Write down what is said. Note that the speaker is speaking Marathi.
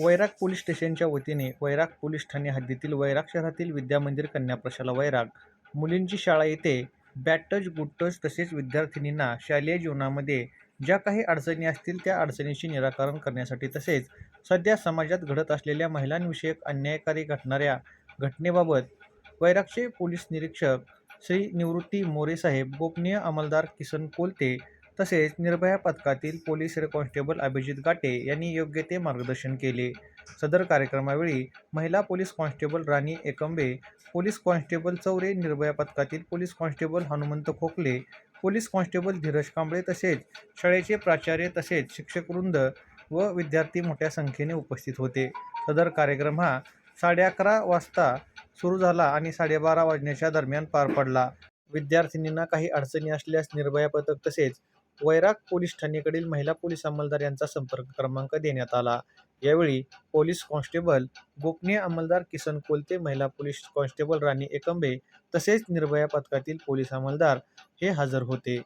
वैराग पोलीस स्टेशनच्या वतीने वैराग पोलीस ठाणे हद्दीतील वैराग शहरातील विद्यामंदिर कन्या प्रशाला वैराग. मुलींची शाळा येथे बॅटच टच टच तसेच विद्यार्थिनींना शालेय जीवनामध्ये ज्या काही अडचणी असतील त्या अडचणींचे निराकरण करण्यासाठी तसेच सध्या समाजात घडत असलेल्या महिलांविषयक अन्यायकारी घटणाऱ्या घटनेबाबत वैरागचे पोलीस निरीक्षक श्री निवृत्ती मोरे साहेब गोपनीय अंमलदार किसन कोलते तसेच निर्भया पथकातील police head constable Abhijit Gate यांनी योग्य ते मार्गदर्शन केले. सदर कार्यक्रमावेळी महिला police constable Rani Ekambe police constable Chaure Nirbhaya पथकातील police constable Hanumant Khokle police constable Dheeraj Kamble तसेच शाळेचे प्राचार्य तसेच शिक्षकवृंद व विद्यार्थी मोठ्या संख्येने उपस्थित होते. सदर कार्यक्रम हा साडे अकरा वाजता सुरू झाला आणि साडेबारा वाजण्याच्या दरम्यान पार पडला. विद्यार्थिनींना काही अडचणी असल्यास निर्भया पथक तसेच वैराग पोलीस ठाणेकडील महिला पोलीस अंमलदार यांचा संपर्क क्रमांक देण्यात आला. यावेळी पोलीस कॉन्स्टेबल गोपनीय अंमलदार किसन कोलते महिला पोलीस कॉन्स्टेबल राणी एकंबे तसेच निर्भया पथकातील पोलीस अंमलदार हे हजर होते.